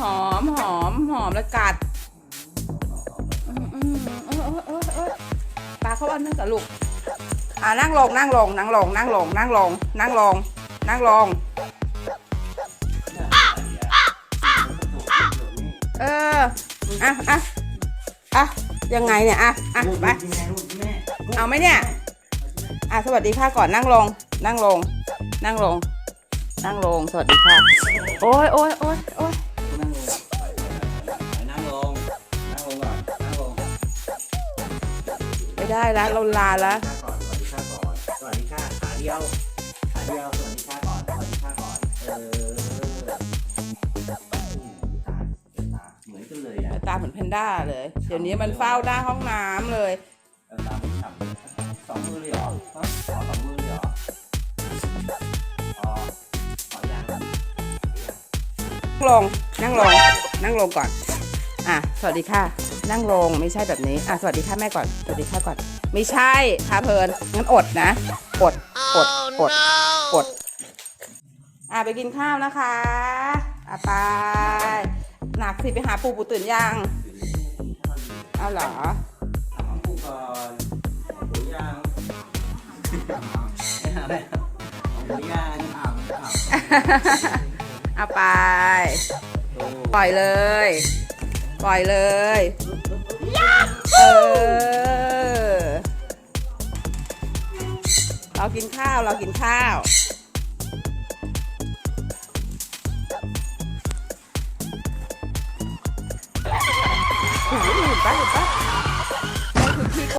หอมหอมหอมแล้วกัดอืมอืมเออเออเออเออปลาเขาอันนึงกับลูกอ่านั่งลงนั่งลงนั่งลงนั่งลงนั่งลงนั่งลงนั่งลงเอออะอะอะยังไงเนี่ยอะอะไปเอาไหมเนี่ยอะสวัสดีค่ะก่อนนั่งลง นั่งลง นั่งลง นั่งลง สวัสดีค่ะ โอ้ยโอ้ยโอ้ยโอ้ย ไม่ได้แล้วเราลาแล้วก่อนสวัสดีค่ะก่อนสวัสดีค่ะขาเดียวขาเดียวสวัสดีค่ะก่อนสวัสดีค่ะก่อนเออตาตาเหมือนกันเลยอะตาเหมือนแพนด้าเลย เดี๋ยวนี้มันเฝ้าหน้าห้องน้ำเลย ตาไม่ฉ่ำสองมือเลยเหรอฮะขอสองมือเลยเหรออ๋อขออย่างนั่งลง นั่งลง นั่งลงก่อน อะ สวัสดีค่ะ นั่งลงไม่ใช่แบบนี้ อะ สวัสดีค่ะแม่ก่อน สวัสดีค่ะก่อน ไม่ใช่พาเพลินงั้นอดนะอดอดอดอดอะไปกินข้าวนะคะอะไปหนักสิไปหาปูปูตื่นยังเอาเหรอถามปูก่อนหมูย่างไม่หาได้หมูย่างอ่าวอ่าวเอาไปปล่อยเลย ปล่อยเลยเออเรากินข้าวเรากินข้าวหูหนูไปหนูไป